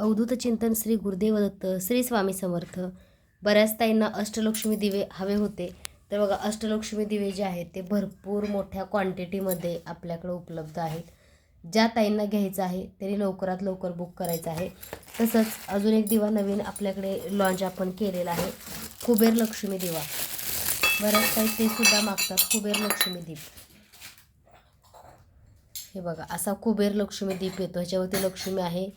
अवधूत चिंतन श्री गुरुदेव दत्त श्री स्वामी समर्थ. बऱ्याच ताईंना अष्टलक्ष्मी दिवे हवे होते. तर बघा अष्टलक्ष्मी दिवे जे आहेत ते भरपूर मोठ्या क्वांटिटीमध्ये आपल्याकडे उपलब्ध आहेत. ज्या ताईंना घ्यायचं आहे त्यांनी लवकरात लवकर बुक करायचं आहे. तसंच अजून एक दिवा नवीन आपल्याकडे लॉन्च आपण केलेला आहे कुबेर लक्ष्मी दिवा. बऱ्याच ताई ते सुद्धा मागतात कुबेर लक्ष्मी दीप. हे बघा असा कुबेर लक्ष्मी दीप येतो. ह्याच्यावरती लक्ष्मी आहे.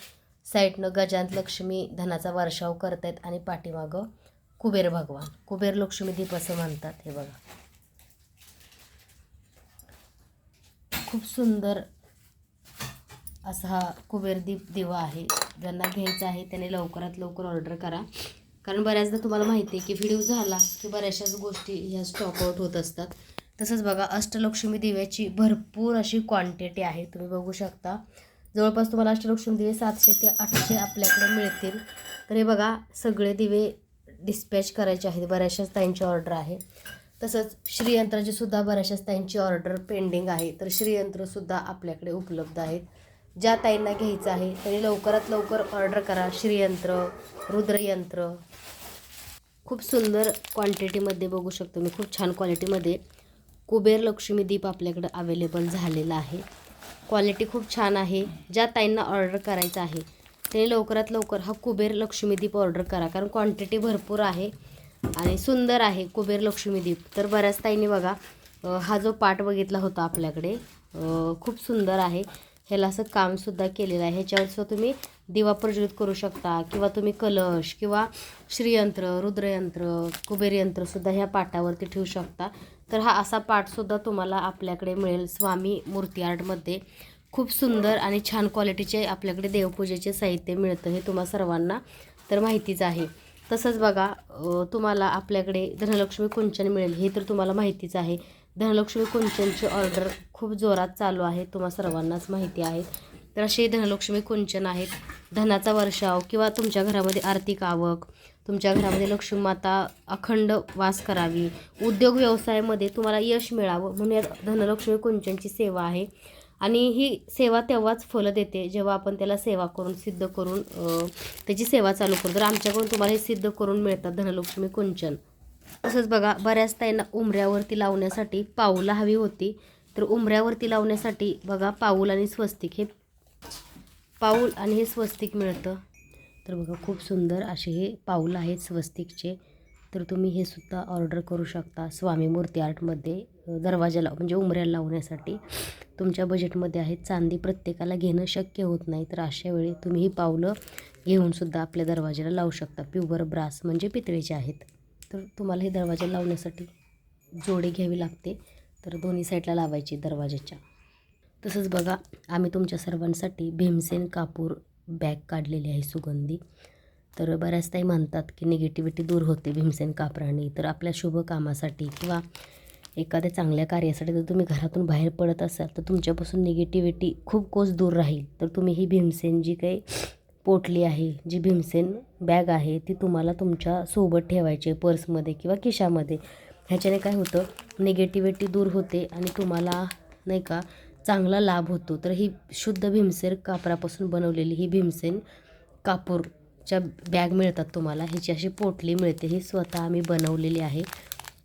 साईडनं गजांत लक्ष्मी धनाचा वर्षाव करत आहेत आणि पाठीमागं कुबेर भगवान. कुबेर लक्ष्मी दीप असं म्हणतात हे बघा. खूप सुंदर असा हा कुबेर दीप दिवा आहे. ज्यांना घ्यायचा आहे त्याने लवकरात लवकर ऑर्डर करा. कारण बऱ्याचदा तुम्हाला माहिती आहे की व्हिडिओ झाला की बऱ्याचशाच गोष्टी ह्या स्टॉकआउट होत असतात. तसंच बघा अष्टलक्ष्मी दिव्याची भरपूर अशी क्वांटिटी आहे. तुम्ही बघू शकता. जवळपास तुम्हाला अष्टलक्ष्मी दिवे सातशे ते आठशे आपल्याकडे मिळतील. तर हे बघा सगळे दिवे डिस्पॅच करायचे आहेत. बऱ्याचशाच ताईंची ऑर्डर आहे. तसंच श्रीयंत्राची सुद्धा बऱ्याचशाच त्यांची ऑर्डर पेंडिंग आहे. तर श्रीयंत्रसुद्धा आपल्याकडे उपलब्ध आहेत. ज्या ताईंना घ्यायचं आहे त्यांनी लवकरात लवकर ऑर्डर करा. श्रीयंत्र रुद्रयंत्र. खूप सुंदर क्वांटिटीमध्ये बघू शकतो मी. खूप छान क्वालिटीमध्ये कुबेर लक्ष्मी दीप आपल्याकडे अवेलेबल झालेला आहे. क्वालिटी खूप छान आहे ज्या ताईंना ऑर्डर करायचं आहे. त्यांनी लवकरात लवकर हा कुबेर लक्ष्मीदीप ऑर्डर करा कारण क्वांटिटी भरपूर आहे आणि सुंदर आहे कुबेर लक्ष्मीदीप तर बऱ्याच ताईंनी बघा हा जो पाट बघितला होता आपल्याकडे खूप सुंदर आहे. ह्याला असं कामसुद्धा केलेलं आहे. ह्याच्यावरसुद्धा तुम्ही दिवा प्रज्वलित करू शकता किंवा तुम्ही कलश किंवा श्रीयंत्र रुद्रयंत्र कुबेरयंत्रसुद्धा ह्या पाटावरती ठेवू शकता. तर हा असा पाठसुद्धा तुम्हाला आपल्याकडे मिळेल स्वामी मूर्ती आर्टमध्ये खूप सुंदर आणि छान क्वालिटीचे आपल्याकडे देवपूजेचे साहित्य मिळतं हे तुम्हा सर्वांना तर माहितीच आहे. तसंच बघा तुम्हाला आपल्याकडे धनलक्ष्मी कुंचन मिळेल हे तर तुम्हाला माहितीच आहे. धनलक्ष्मी कुंचनची ऑर्डर खूप जोरात चालू आहे तुम्हा सर्वांनाच माहिती आहे. तर असे धनलक्ष्मी कुंचन आहेत धनाचा वर्षाव किंवा तुमच्या घरामध्ये आर्थिक आवक तुमच्या घरामध्ये लक्ष्मी माता अखंड वास करावी. उद्योग व्यवसायामध्ये तुम्हाला यश मिळावं. म्हणून या धनलक्ष्मी कुंचनची सेवा आहे. आणि ही सेवा तेव्हाच फलं देते जेव्हा आपण त्याला सेवा करून सिद्ध करून त्याची सेवा चालू करतो. तर आमच्याकडून तुम्हाला हे सिद्ध करून मिळतात धनलक्ष्मी कुंचन. तसंच बघा बऱ्याच ताईंना उमऱ्यावरती लावण्यासाठी पाऊला हवी होती. तर उमऱ्यावरती लावण्यासाठी बघा पाऊल आणि स्वस्तिक हे पाऊल आणि हे स्वस्तिक मिळतं. तर बघा खूप सुंदर असे हे पाऊल आहेत स्वस्तिकचे. तर तुम्ही हे सुद्धा ऑर्डर करू शकता स्वामी मूर्ती आर्टमध्ये दरवाजाला म्हणजे उमऱ्याला लावण्यासाठी. तुमच्या बजेटमध्ये आहेत चांदी प्रत्येकाला घेणं शक्य होत नाही. तर अशा वेळी तुम्ही ही पावलं घेऊनसुद्धा आपल्या दरवाजाला लावू शकता. प्युअर ब्रास म्हणजे पितळेचे आहेत. तर तुम्हाला हे दरवाजा लावण्यासाठी जोडी घ्यावी लागते. तर दोन्ही साईडला लावायची दरवाजाच्या तसंच बघा आम्ही तुमच्या सर्वांसाठी भीमसेन कापूर बॅग काढलेली आहे सुगंधी. तर बऱ्याच ताई म्हणतात की निगेटिव्हिटी दूर होते भीमसेन कापराने. तर आपल्या शुभ कामासाठी किंवा एखाद्या चांगल्या कार्यासाठी जर तुम्ही घरातून बाहेर पडत असाल तर तुमच्यापासून निगेटिव्हिटी खूप कोस दूर राहील. तर तुम्ही ही भीमसेन जी काही पोटली आहे जी भीमसेन बॅग आहे ती तुम्हाला तुमच्यासोबत ठेवायची आहे पर्समध्ये किंवा खिशामध्ये. ह्याच्याने काय होतं निगेटिव्हिटी दूर होते आणि तुम्हाला नाही का चांगला लाभ होतो. तर ही शुद्ध भीमसेन कापरापासून बनवलेली ही भीमसेन कापूरच्या बॅग मिळतात तुम्हाला. ह्याची अशी पोटली मिळते. ही स्वतः आम्ही बनवलेली आहे.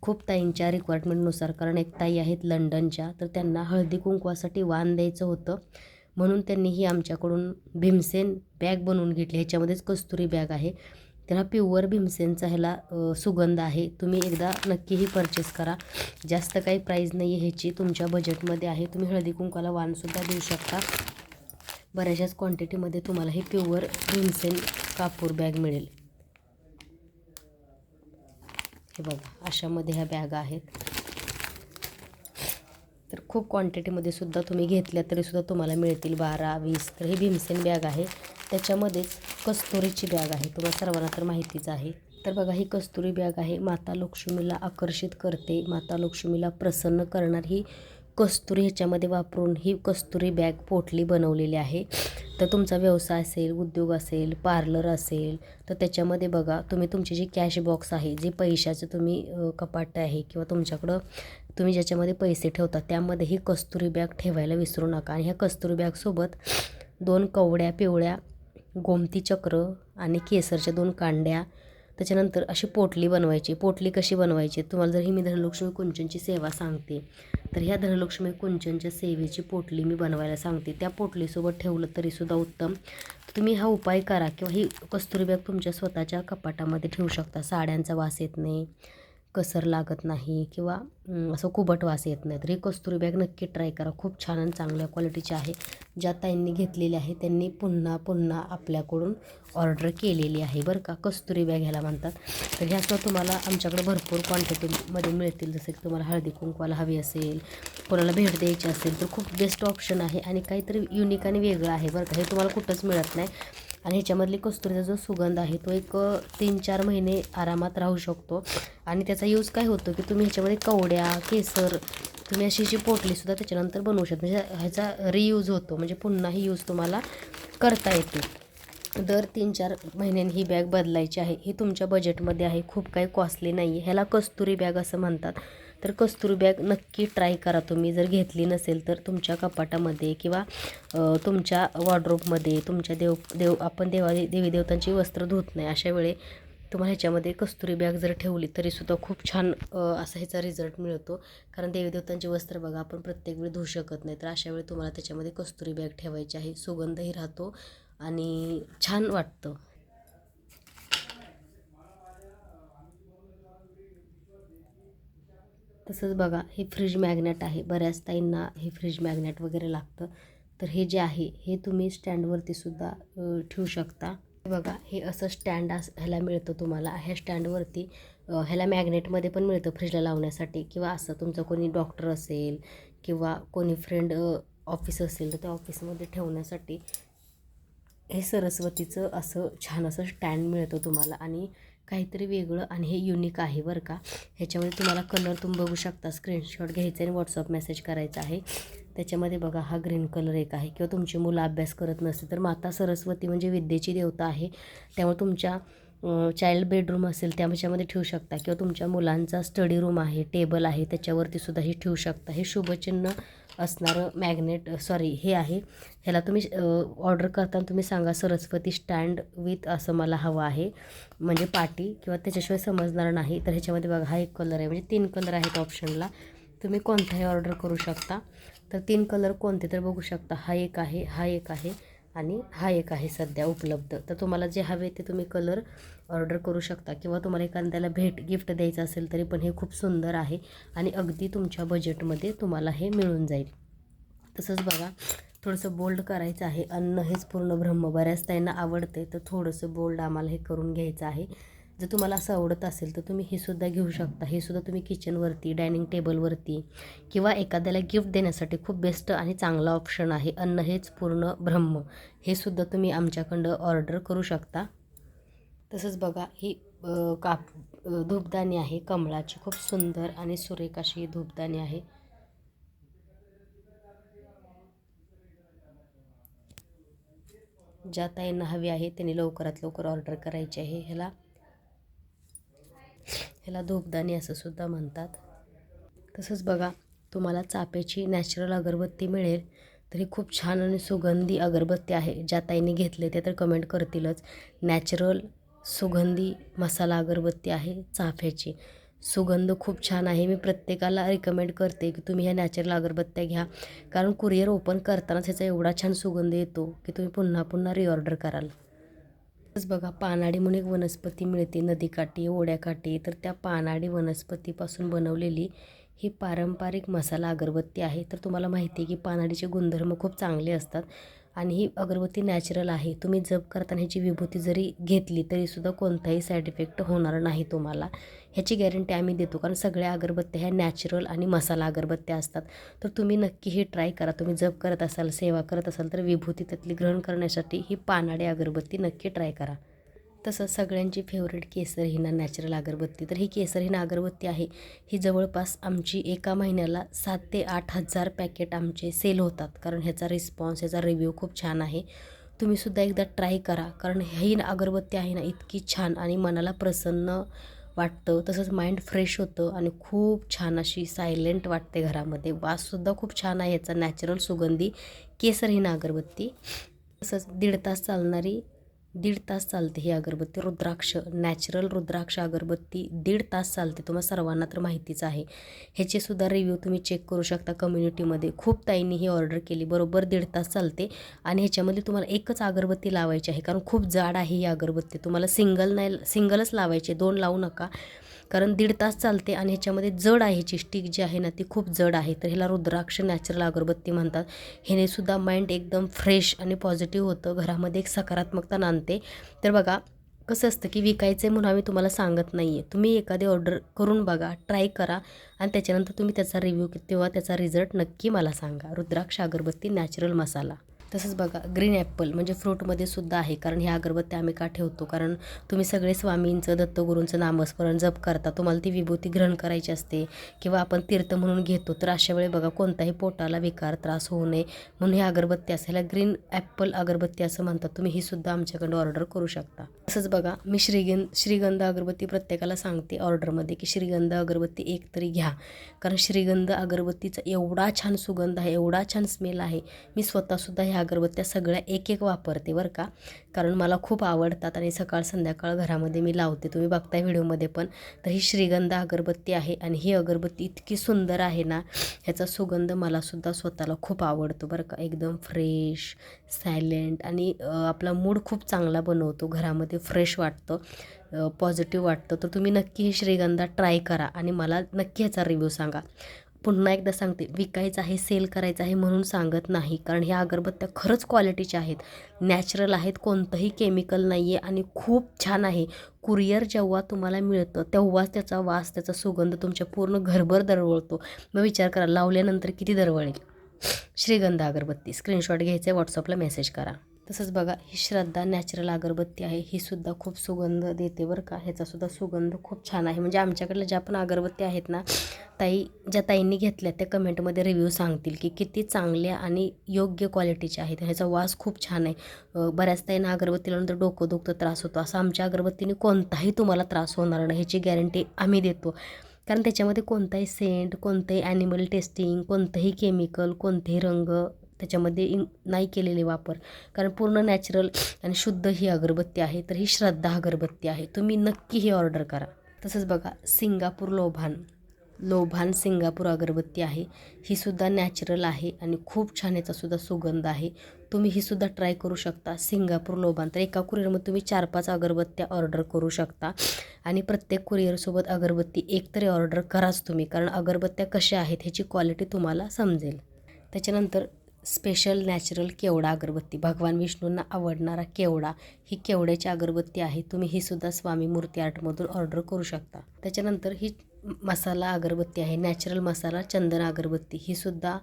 खूप ताईंच्या रिक्वायरमेंटनुसार कारण एक ताई आहेत लंडनच्या तर त्यांना हळदी कुंकवासाठी वाण द्यायचं होतं. म्हणून त्यांनी ही आमच्याकडून भीमसेन बॅग बनवून घेतली. ह्याच्यामध्येच कस्तुरी बॅग आहे. तर हा प्युअर भीमसेनचा ह्याला सुगंध आहे. तुम्ही एकदा नक्कीही परचेस करा. जास्त काही प्राईज नाही आहे ह्याची. तुमच्या बजेटमध्ये आहे. तुम्ही हळदी कुंकाला वाणसुद्धा देऊ शकता. बऱ्याचशाच क्वांटिटीमध्ये तुम्हाला हे प्युअर भीमसेन कापूर बॅग मिळेल. हे बघा अशामध्ये ह्या बॅग आहेत. तर खूप क्वांटिटीमध्ये सुद्धा तुम्ही घेतल्या तरीसुद्धा तुम्हाला मिळतील बारा वीस. तर ही भीमसेन बॅग आहे. त्याच्यामध्येच कस्तुरीची बॅग आहे. तुम्हाला सर्वांना तर माहितीच आहे. तर बघा ही कस्तुरी बॅग आहे. माता लक्ष्मीला आकर्षित करते. माता लक्ष्मीला प्रसन्न करणार ही कस्तुरी ह्याच्यामध्ये वापरून ही कस्तुरी बॅग पोटली बनवलेली आहे. तर तुमचा व्यवसाय असेल उद्योग असेल पार्लर असेल तर त्याच्यामध्ये बघा तुम्ही तुमची जी कॅश बॉक्स आहे जे पैशाचं तुम्ही कपाट आहे किंवा तुमच्याकडं तुम्ही ज्याच्यामध्ये पैसे ठेवता त्यामध्ये ही कस्तुरी बॅग ठेवायला विसरू नका. आणि ह्या कस्तुरी बॅगसोबत दोन कवड्या पिवळ्या गोमती चक्र आणि केसरच्या दोन कांड्या त्याच्यानंतर अशी पोटली बनवायची. पोटली कशी बनवायची? तुम्हाला जर ही मी धनलक्ष्मी कुंचनची सेवा सांगते तर ह्या धनलक्ष्मी कुंचनच्या सेवेची पोटली मी बनवायला सांगते. त्या पोटलीसोबत ठेवलं तरीसुद्धा उत्तम. तुम्ही हा उपाय करा किंवा ही कस्तुरी बॅग तुमच्या स्वतःच्या कपाटामध्ये ठेवू शकता. साड्यांचा वास येत नाही. कसर लागत नाही किंवा असं कुबट वास येत नाही तर ही कस्तुरी बॅग नक्की ट्राय करा. खूप छान आणि चांगल्या क्वालिटीची आहे. ज्या ताईंनी घेतलेली आहे त्यांनी पुन्हा पुन्हा आपल्याकडून ऑर्डर केलेली आहे. बरं का? कस्तुरी बॅग ह्याला म्हणतात. तर ह्यासुद्धा तुम्हाला आमच्याकडे भरपूर क्वांटिटीमध्ये मिळतील. जसं की तुम्हाला हळदी कुंकवाला हवी असेल कोणाला भेट द्यायची असेल तर खूप बेस्ट ऑप्शन आहे आणि काहीतरी युनिक आणि वेगळं आहे. बरं का? हे तुम्हाला कुठंच मिळत नाही. आणि ह्याच्यामधली कस्तुरीचा जो सुगंध आहे तो एक तीन चार महिने आरामात राहू शकतो. आणि त्याचा यूज काय होतो की तुम्ही ह्याच्यामध्ये कवड्या केसर तुम्ही अशी जी पोटलीसुद्धा त्याच्यानंतर बनवू शकता. म्हणजे ह्याचा रियूज होतो. म्हणजे पुन्हा ही यूज तुम्हाला करता येते. दर तीन चार महिन्यांनी ही बॅग बदलायची आहे. ही तुमच्या बजेटमध्ये आहे. खूप काही कॉस्टली नाही आहे ह्याला कस्तुरी बॅग असं म्हणतात. तर कस्तुरी बॅग नक्की ट्राय करा तुम्ही. जर घेतली नसेल तर तुमच्या कपाटामध्ये किंवा तुमच्या वॉर्ड्रोबमध्ये तुमच्या देव देव आपण देवा देवी देवतांची वस्त्र धुत नाही. अशा वेळी तुम्हाला ह्याच्यामध्ये कस्तुरी बॅग जर ठेवली तरीसुद्धा खूप छान असा ह्याचा रिझल्ट मिळतो. कारण देवीदेवतांची वस्त्र बघा आपण प्रत्येक वेळी धुवू शकत नाही. तर अशा वेळी तुम्हाला त्याच्यामध्ये कस्तुरी बॅग ठेवायची आहे. सुगंधही राहतो. आणि छान वाटतं. तसंच बघा हे फ्रीज मॅग्नेट आहे. बऱ्याच ताईंना हे फ्रीज मॅग्नेट वगैरे लागतं. तर हे जे आहे हे तुम्ही स्टँडवरती सुद्धा ठेवू शकता. बघा हे असं स्टँड अस ह्याला मिळतं तुम्हाला. ह्या स्टँडवरती ह्याला मॅग्नेटमध्ये पण मिळतं फ्रीजला लावण्यासाठी. किंवा असं तुमचं कोणी डॉक्टर असेल किंवा कोणी फ्रेंड ऑफिस असेल तर त्या ऑफिसमध्ये ठेवण्यासाठी हे सरस्वतीचं असं छान असं स्टँड मिळतं तुम्हाला आणि काहीतरी वेगळं आणि हे युनिक आहे बरं का. ह्याच्यामध्ये तुम्हाला कलर तुम्ही बघू शकता. स्क्रीनशॉट घ्यायचा आणि व्हॉट्सअप मेसेज करायचा आहे. त्याच्यामध्ये बघा हा ग्रीन कलर एक आहे. किंवा तुमची मुलं अभ्यास करत नसतील तर माता सरस्वती म्हणजे विद्येची देवता आहे. त्यामुळे तुमच्या चाइल्ड बेडरूम असेल त्याच्यामध्ये ठेवू शकता. किंवा तुमच्या मुलांचा स्टडी रूम आहे टेबल आहे त्याच्यावरती सुद्धा हे ठेवू शकता. हे शुभचिन्ह असणारं मॅग्नेट सॉरी हे आहे. ह्याला तुम्ही ऑर्डर करताना तुम्ही सांगा सरस्वती स्टँड विथ असं मला हवं आहे. म्हणजे पाटी किंवा त्याच्याशिवाय समजणार नाही. तर ह्याच्यामध्ये बघा हा एक कलर आहे. म्हणजे तीन कलर आहेत ऑप्शनला तुम्ही कोणताही ऑर्डर करू शकता. तर तीन कलर कोणते तर बघू शकता. हा एक आहे हा एक आहे आणि हा एक आहे सध्या उपलब्ध. तर तुम्हाला जे हवे ते तुम्ही कलर ऑर्डर करू शकता किंवा तुम्हाला एखाद्याला भेट गिफ्ट द्यायचं असेल तरी पण हे खूप सुंदर आहे आणि अगदी तुमच्या बजेटमध्ये तुम्हाला हे मिळून जाईल. तसंच बघा थोडंसं बोल्ड करायचं आहे. अन्न हेच पूर्ण ब्रह्म. बऱ्याच त्यांना आवडते तर थोडंसं बोल्ड आम्हाला हे करून घ्यायचं आहे. जर तुम्हाला असं आवडत असेल तर तुम्ही हे सुद्धा घेऊ शकता. हे सुद्धा तुम्ही किचनवरती डायनिंग टेबलवरती किंवा एखाद्याला गिफ्ट देण्यासाठी खूप बेस्ट आणि चांगला ऑप्शन आहे. अन्न हेच पूर्ण ब्रह्म. हे सुद्धा तुम्ही आमच्याकडं ऑर्डर करू शकता. तसंच बघा ही काप धूपदाणी आहे. कमळाची खूप सुंदर आणि सुरेख अशी ही धूपदाणी आहे. ज्या ताईंना हवी आहे त्यांनी लवकरात लवकर ऑर्डर करायची आहे. ह्याला ह्याला धूपदाणी असं सुद्धा म्हणतात. तसंच बघा तुम्हाला चाप्याची नॅचरल अगरबत्ती मिळेल तर ही खूप छान आणि सुगंधी अगरबत्ती आहे. ज्या ताईंनी घेतले ते तर कमेंट करतीलच. नॅचरल सुगंधी मसाला अगरबत्ती आहे चाफ्याची. सुगंध खूप छान आहे. मी प्रत्येकाला रिकमेंड करते की तुम्ही ह्या नॅचरल अगरबत्त्या घ्या. कारण कुरिअर ओपन करतानाच ह्याचा एवढा छान सुगंध येतो की तुम्ही पुन्हा पुन्हा रिऑर्डर कराल. तसंच बघा पानाडी म्हणून एक वनस्पती मिळते. नदीकाठी ओढ्याकाठी. तर त्या पानाडी वनस्पतीपासून बनवलेली ही पारंपरिक मसाला अगरबत्ती आहे. तर तुम्हाला माहिती आहे की पानाडीचे गुणधर्म खूप चांगले असतात आणि ही अगरबत्ती नॅचरल आहे. तुम्ही जप करताना ह्याची विभूती जरी घेतली तरीसुद्धा कोणताही साईड इफेक्ट होणार नाही तुम्हाला. ह्याची गॅरंटी आम्ही देतो कारण सगळ्या अगरबत्त्या ह्या नॅचरल आणि मसाला अगरबत्त्या असतात. तर तुम्ही नक्की हे ट्राय करा. तुम्ही जप करत असाल सेवा करत असाल तर विभूती त्यातली ग्रहण करण्यासाठी ही पानाडी अगरबत्ती नक्की ट्राय करा. तसंच सगळ्यांची फेवरेट केसर हिना नॅचरल अगरबत्ती. तर ही केसर हिना अगरबत्ती आहे. ही जवळपास आमची एका महिन्याला सात ते आठ हजार पॅकेट आमचे सेल होतात. कारण ह्याचा रिस्पॉन्स ह्याचा रिव्ह्यू खूप छान आहे. तुम्हीसुद्धा एकदा ट्राय करा. कारण ही अगरबत्ती आहे ना इतकी छान आणि मनाला प्रसन्न वाटतं. तसंच माइंड फ्रेश होतं आणि खूप छान अशी सायलेंट वाटते घरामध्ये. वाससुद्धा खूप छान आहे याचा नॅचरल सुगंधी केसर हिना अगरबत्ती. तसंच दीड तास चालणारी दीड तास चालते ही अगरबत्ती. रुद्राक्ष नॅचरल रुद्राक्ष अगरबत्ती दीड तास चालते. तुम्हाला सर्वांना तर माहितीच आहे. ह्याचे सुद्धा रिव्ह्यू तुम्ही चेक करू शकता कम्युनिटीमध्ये खूप ताईंनी ही ऑर्डर केली. बरोबर दीड तास चालते. आणि ह्याच्यामध्ये तुम्हाला एकच अगरबत्ती लावायची आहे. कारण खूप जाड आहे ही अगरबत्ती. तुम्हाला सिंगल नाही सिंगलच लावायचे दोन लावू नका. कारण दीड तास चालते आणि ह्याच्यामध्ये जड आहे ह्याची स्टिक जी आहे ना ती खूप जड आहे. तर ह्याला रुद्राक्ष नॅचरल अगरबत्ती म्हणतात. ह्याने सुद्धा माइंड एकदम फ्रेश आणि पॉझिटिव्ह होतं. घरामध्ये एक सकारात्मकता नांदते. तर बघा कसं असतं की विकायचं आहे म्हणून आम्ही तुम्हाला सांगत नाही आहे तुम्ही एखादी ऑर्डर करून बघा ट्राय करा आणि त्याच्यानंतर तुम्ही त्याचा रिव्ह्यू किंवा त्याचा रिझल्ट नक्की मला सांगा. रुद्राक्ष अगरबत्ती नॅचरल मसाला. तसंच बघा ग्रीन ॲपल म्हणजे फ्रूटमध्ये सुद्धा आहे. कारण ह्या अगरबत्ती आम्ही का ठेवतो? कारण तुम्ही सगळे स्वामींचं दत्तगुरूंचं नामस्मरण जप करता तुम्हाला ती विभूती ग्रहण करायची असते. किंवा आपण तीर्थ म्हणून घेतो तर अशा वेळी बघा कोणताही पोटाला विकार त्रास होऊ नये. म्हणून ही अगरबत्ती असायला ग्रीन ॲपल अगरबत्ती असं म्हणतात. तुम्ही ही सुद्धा आमच्याकडं ऑर्डर करू शकता. तसंच बघा मी श्रीगंध श्रीगंध अगरबत्ती प्रत्येकाला सांगते ऑर्डरमध्ये की श्रीगंध अगरबत्ती एक तरी घ्या. कारण श्रीगंध अगरबत्तीचा एवढा छान सुगंध आहे एवढा छान स्मेल आहे. मी स्वतःसुद्धा ह्या अगरबत्त्या सगळ्या एक एक वापरते बरं का. कारण मला खूप आवडतात आणि सकाळ संध्याकाळ घरामध्ये मी लावते. तुम्ही बघताय व्हिडिओमध्ये पण. तर ही श्रीगंध अगरबत्ती आहे आणि ही अगरबत्ती इतकी सुंदर आहे ना ह्याचा सुगंध मलासुद्धा स्वतःला खूप आवडतो बरं का. एकदम फ्रेश सायलेंट आणि आपला मूड खूप चांगला बनवतो. घरामध्ये फ्रेश वाटतं पॉझिटिव्ह वाटतं. तर तुम्ही नक्की ही श्रीगंधा ट्राय करा आणि मला नक्की ह्याचा रिव्ह्यू सांगा. पुन्हा एकदा सांगते विकायचं आहे सेल करायचं आहे म्हणून सांगत नाही. कारण ह्या अगरबत्त्या खरंच क्वालिटीच्या आहेत. नॅचरल आहेत कोणतंही केमिकल नाही आहे आणि खूप छान आहे. कुरिअर जेव्हा तुम्हाला मिळतं तेव्हाच त्याचा वास त्याचा सुगंध तुमच्या पूर्ण घरभर दरवळतो. मग विचार करा लावल्यानंतर किती दरवळेल? श्रीगंध अगरबत्ती. स्क्रीनशॉट घ्यायचे व्हॉट्सअपला मेसेज करा. तसंच बघा ही श्रद्धा नॅचरल अगरबत्ती आहे. ही सुद्धा खूप सुगंध देते बरं का. ह्याचासुद्धा सुगंध खूप छान आहे. म्हणजे आमच्याकडल्या ज्या पण अगरबत्ती आहेत ना ताई ज्या ताईंनी घेतल्या त्या कमेंटमध्ये रिव्ह्यू सांगतील की किती चांगल्या आणि योग्य क्वालिटीच्या आहेत. ह्याचा वास खूप छान आहे. बऱ्याच ताईंना अगरबत्ती लावून डोकं दुखतं त्रास होतो. असं आमच्या अगरबत्तीने कोणताही तुम्हाला त्रास होणार नाही. ह्याची गॅरंटी आम्ही देतो. कारण त्याच्यामध्ये कोणताही सेंट कोणतंही ॲनिमल टेस्टिंग कोणतंही केमिकल कोणतेही रंग त्याच्यामध्ये इन नाही केलेले वापर. कारण पूर्ण नॅचरल आणि शुद्ध ही अगरबत्ती आहे तर ही श्रद्धा अगरबत्ती आहे. तुम्ही नक्की ही ऑर्डर करा. तसंच बघा सिंगापूर लोभान लोभान सिंगापूर अगरबत्ती आहे. ही सुद्धा नॅचरल आहे आणि खूप छान याचासुद्धा सुगंध आहे. तुम्ही ही सुद्धा ट्राय करू शकता. सिंगापूर लोभान तर एका कुरिअरमध्ये तुम्ही चार पाच अगरबत्त्या ऑर्डर करू शकता. आणि प्रत्येक कुरिअरसोबत अगरबत्ती एक तरी ऑर्डर कराच तुम्ही कारण अगरबत्त्या कशा आहेत ह्याची क्वालिटी तुम्हाला समजेल. त्याच्यानंतर स्पेशल नॅचरल केवडा अगरबत्ती? भगवान विष्णूंना आवडणारा केवडा ही केवड्याची अगरबत्ती आहे. तुम्ही ही सुद्धा स्वामी मूर्ती आर्टमधून ऑर्डर करू शकता. त्याच्यानंतर ही मसाला अगरबत्ती आहे. नॅचरल मसाला चंदन अगरबत्ती. ही सुद्धा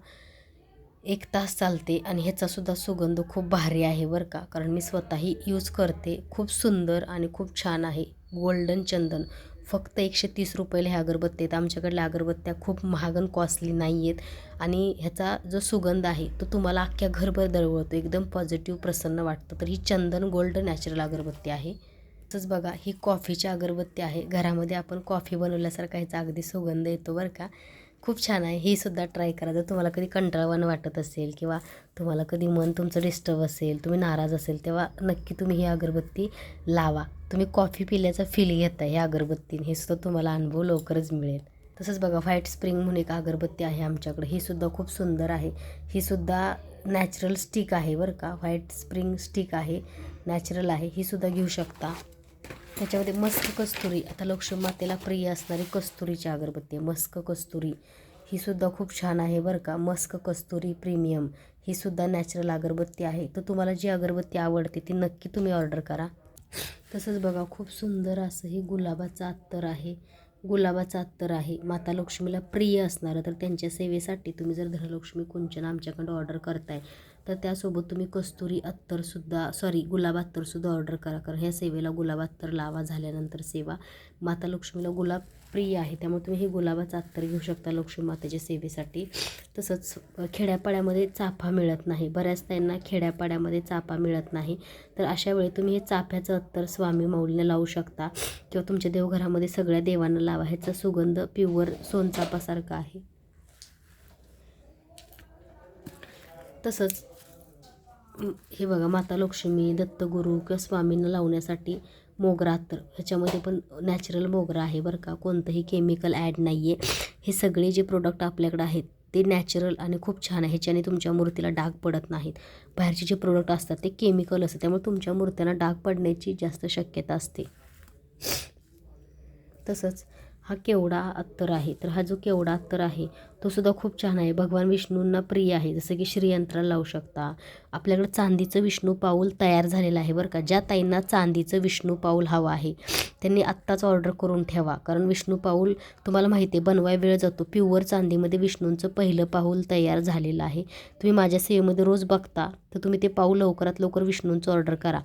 एक तास चालते आणि ह्याचासुद्धा सुगंध खूप भारी आहे बरं का? कारण मी स्वतःही यूज करते. खूप सुंदर आणि खूप छान आहे. गोल्डन चंदन. फक्त एकशे तीस रुपयाला ह्या अगरबत्ती आहेत. आमच्याकडल्या अगरबत्त्या खूप महागन कॉस्टली नाही आहेत. आणि ह्याचा जो सुगंध आहे तो तुम्हाला अख्ख्या घरभर दरवळतो. एकदम पॉझिटिव्ह प्रसन्न वाटतं. तर ही चंदन गोल्ड नॅचरल अगरबत्ती आहे. तसंच बघा ही कॉफीची अगरबत्ती आहे. घरामध्ये आपण कॉफी बनवल्यासारखा ह्याचा अगदी सुगंध येतो बरं का. खूप छान आहे. ही सुद्धा ट्राय करा. जर तुम्हाला कधी कंटाळवाणं वाटत असेल किंवा तुम्हाला कधी मन तुमचं डिस्टर्ब असेल तुम्ही नाराज असेल तेव्हा नक्की तुम्ही ही अगरबत्ती लावा. तुम्ही कॉफी पिल्याचा फील घेता ह्या अगरबत्तीने. हे सुद्धा तुम्हाला अनुभव लवकरच मिळेल. तसंच बघा व्हाईट स्प्रिंग म्हणून एक अगरबत्ती आहे आमच्याकडे. ही सुद्धा खूप सुंदर आहे. ही सुद्धा नॅचरल स्टिक आहे बरं का. व्हाईट स्प्रिंग स्टिक आहे. नॅचरल आहे. ही सुद्धा घेऊ शकता. त्याच्यामध्ये मस्क कस्तुरी. आता लक्ष्मी मातेला प्रिय असणारी कस्तुरीची अगरबत्ती आहे. मस्क कस्तुरी. ही सुद्धा खूप छान आहे बरं का. मस्क कस्तुरी प्रीमियम. ही सुद्धा नॅचरल अगरबत्ती आहे. तर तुम्हाला जी अगरबत्ती आवडते ती नक्की तुम्ही ऑर्डर करा. तसंच बघा खूप सुंदर असं हे गुलाबाचं अत्तर आहे. गुलाबाचं अत्तर आहे. माता लक्ष्मीला प्रिय असणारं तर त्यांच्या सेवेसाठी तुम्ही जर धनलक्ष्मी कुंचन आमच्याकडं ऑर्डर करताय तर त्यासोबत तुम्ही कस्तुरी अत्तरसुद्धा सॉरी गुलाब अत्तरसुद्धा ऑर्डर करा. कारण ह्या सेवेला गुलाब अत्तर लावा झाल्यानंतर सेवा. माता लक्ष्मीला गुलाब प्रिय आहे त्यामुळे तुम्ही हे गुलाबाचं अत्तर घेऊ शकता लक्ष्मी मातेच्या सेवेसाठी. तसंच खेड्यापाड्यामध्ये चाफा मिळत नाही. बऱ्याच त्यांना खेड्यापाड्यामध्ये चाफा मिळत नाही. तर अशा वेळी तुम्ही हे चाफ्याचं अत्तर स्वामी माऊलीला लावू शकता किंवा तुमच्या देवघरामध्ये सगळ्या देवांना लावा. ह्याचा सुगंध प्युअर सोनचापासारखा आहे. तसंच हे बघा माता लक्ष्मी दत्तगुरू किंवा स्वामींना लावण्यासाठी मोगरा अत्तर ह्याच्यामध्ये पण नॅचरल मोगरा आहे बरं का. कोणतंही केमिकल ॲड नाही आहे हे सगळे जे प्रोडक्ट आपल्याकडे आहेत ते नॅचरल आणि खूप छान आहे. ह्याच्याने तुमच्या मूर्तीला डाग पडत नाहीत. बाहेरचे जे प्रोडक्ट असतात ते केमिकल असतात. त्यामुळे तुमच्या मूर्त्यांना डाग पडण्याची जास्त शक्यता असते. तसंच हा केवडा अत्तर आहे? तर हा जो केवडा अत्तर आहे तो सुद्धा खूप छान आहे. भगवान विष्णूंना प्रिय आहे जसं की श्रीयंत्राला लावू शकता. आपल्याकडे चांदीचं विष्णू पाऊल तयार झालेलं आहे बरं का. ज्या ताईंना चांदीचं विष्णू पाऊल हवं आहे त्यांनी आत्ताच ऑर्डर करून ठेवा. कारण विष्णू पाऊल तुम्हाला माहिती आहे बनवाय वेळ जातो. प्युअर चांदीमध्ये विष्णूंचं पहिलं पाऊल तयार झालेलं आहे. तुम्ही माझ्या सेवेमध्ये रोज बघता तर तुम्ही ते पाऊल लवकरात लवकर विष्णूंचं ऑर्डर करा.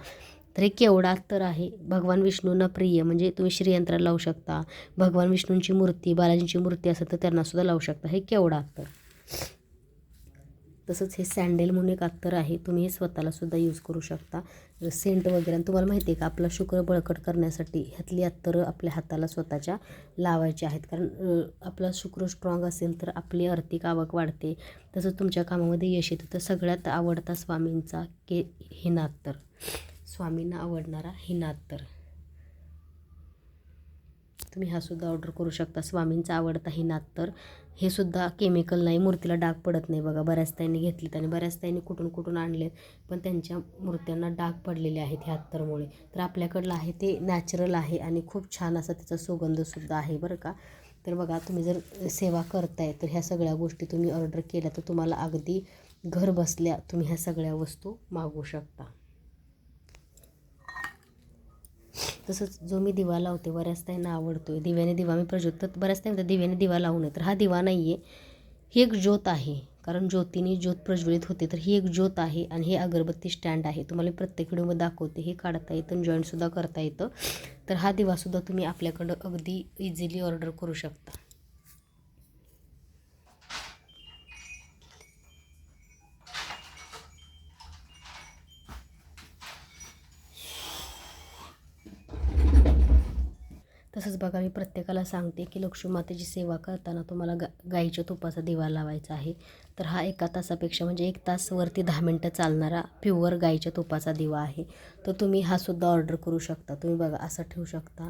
तर हे केवढा अत्तर आहे. भगवान विष्णूंना प्रिय म्हणजे तुम्ही श्रीयंत्र लावू शकता. भगवान विष्णूंची मूर्ती बालाजींची मूर्ती असेल तर त्यांनासुद्धा लावू शकता. हे केवढा अत्तर तसंच हे सँडेल म्हणून एक अत्तर आहे. तुम्ही हे स्वतःला सुद्धा यूज करू शकता. सेंट वगैरे. आणि तुम्हाला माहिती आहे का आपला शुक्र बळकट करण्यासाठी ह्यातली अत्तरं आपल्या हाताला स्वतःच्या लावायची आहेत. कारण आपला शुक्र स्ट्रॉंग असेल तर आपली आर्थिक आवक वाढते. तसंच तुमच्या कामामध्ये यश येतं. तर सगळ्यात आवडता स्वामींचा के हिना अत्तर स्वामींना आवडणारा हिनात्तर तुम्ही हा सुद्धा ऑर्डर करू शकता. स्वामींचा आवडता हिनात्तर हे सुद्धा केमिकल नाही मूर्तीला डाग पडत नाही बघा. बऱ्याच त्यांनी घेतलीत आणि बऱ्याच त्यांनी कुठून कुठून आणलेत पण त्यांच्या मूर्त्यांना डाग पडलेले आहेत ह्या अत्तरमुळे. तर आपल्याकडलं आहे ते नॅचरल आहे आणि खूप छान असा त्याचा सुगंधसुद्धा आहे बरं का. तर बघा तुम्ही जर सेवा करताय तर ह्या सगळ्या गोष्टी तुम्ही ऑर्डर केल्या तर तुम्हाला अगदी घर बसल्या तुम्ही ह्या सगळ्या वस्तू मागवू शकता. तसंच जो मी दिवा लावते बऱ्याच त्यांना आवडतो आहे दिव्याने दिवा मी प्रज्वलित तर बऱ्याच म्हणतात दिव्याने दिवा लावू नये. तर हा दिवा नाही आहे ही एक ज्योत आहे कारण ज्योतीने ज्योत प्रज्वलित होते तर ही एक ज्योत आहे आणि हे अगरबत्ती स्टँड आहे. तुम्हाला प्रत्येक व्हिडिओमध्ये दाखवते हे काढता येतं आणि जॉईंटसुद्धा करता येतं. तर हा दिवासुद्धा तुम्ही आपल्याकडं अगदी इझिली ऑर्डर करू शकता. तसंच बघा मी प्रत्येकाला सांगते की लक्ष्मी मातेची सेवा करताना तुम्हाला गा गाईच्या तुपाचा दिवा लावायचा आहे. तर हा एका तासापेक्षा म्हणजे एक तासवरती दहा मिनटं चालणारा प्युअर गाईच्या तुपाचा दिवा आहे. तर तुम्ही हा सुद्धा ऑर्डर करू शकता. तुम्ही बघा असं ठेवू शकता.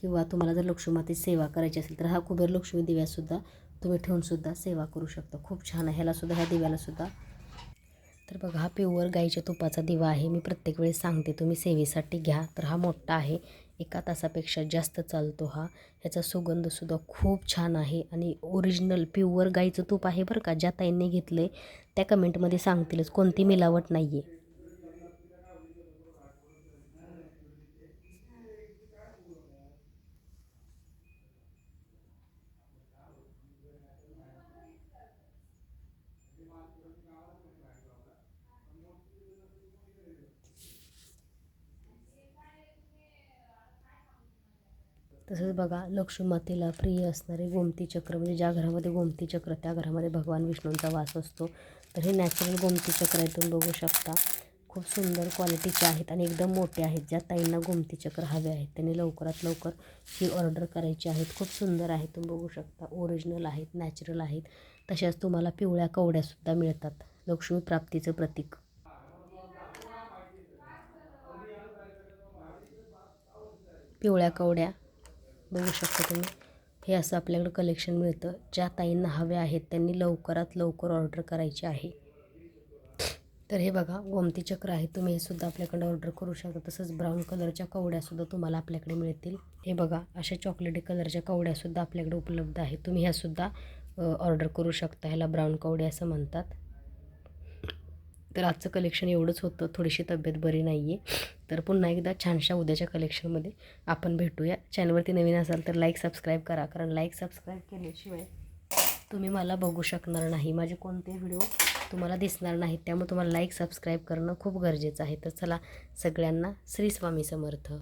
किंवा तुम्हाला जर लक्ष्मी मातेची सेवा करायची असेल तर हा कुबेर लक्ष्मी दिव्यासुद्धा तुम्ही ठेवूनसुद्धा सेवा करू शकता. खूप छान आहे. ह्यालासुद्धा ह्या दिव्यालासुद्धा तर बघा हा प्युअर गाईच्या तुपाचा दिवा आहे. मी प्रत्येक वेळेस सांगते तुम्ही सेवेसाठी घ्या. तर हा मोठा आहे. एका तासापेक्षा जास्त चालतो हा. ह्याचा सुगंधसुद्धा खूप छान आहे आणि ओरिजिनल प्युअर गाईचं तूप आहे बरं का ज्या ताईंनी घेतलं आहे त्या कमेंटमध्ये सांगतीलच कोणती मिलावट नाही आहे तसंच बघा लक्ष्मी मातेला प्रिय असणारे गोमती चक्र म्हणजे ज्या घरामध्ये गोमती चक्र त्या घरामध्ये भगवान विष्णूंचा वास असतो. तर हे नॅचरल गोमती चक्र आहे तुम्ही बघू शकता. खूप सुंदर क्वालिटीचे आहेत आणि एकदम मोठे आहेत. ज्या ताईंना गोमती चक्र हवे आहेत त्यांनी लवकरात लवकर ही ऑर्डर करायची आहेत. खूप सुंदर आहेत तुम्ही बघू शकता. ओरिजिनल आहेत नॅचरल आहेत. तशाच तुम्हाला पिवळ्या कवड्यासुद्धा मिळतात. लक्ष्मी प्राप्तीचं प्रतीक. पिवळ्या कवड्या. बघू शकता तुम्ही. हे असं आपल्याकडं कलेक्शन मिळतं. ज्या ताईंना हवे आहेत त्यांनी लवकरात लवकर ऑर्डर करायची आहे. तर हे बघा गोमती चक्र आहे. तुम्ही हे सुद्धा आपल्याकडे ऑर्डर करू शकता. तसंच ब्राऊन कलरच्या कवड्यासुद्धा तुम्हाला आपल्याकडे मिळतील. हे बघा अशा चॉकलेटी कलरच्या कवड्यासुद्धा आपल्याकडे उपलब्ध आहेत. तुम्ही ह्यासुद्धा ऑर्डर करू शकता. ह्याला ब्राऊन कवडे असं म्हणतात. तर आजचं कलेक्शन एवढंच होतं. थोडीशी तब्येत बरी नाही आहे तर पुन्हा एकदा छानशा उद्याच्या कलेक्शनमध्ये आपण भेटूया. चॅनलवरती नवीन असाल तर लाईक सबस्क्राईब करा. कारण लाईक सबस्क्राईब केल्याशिवाय तुम्ही मला बघू शकणार नाही. माझे कोणते व्हिडिओ तुम्हाला दिसणार नाहीत त्यामुळे तुम्हाला लाईक सबस्क्राईब करणं खूप गरजेचं आहे. तर चला सगळ्यांना श्री स्वामी समर्थ.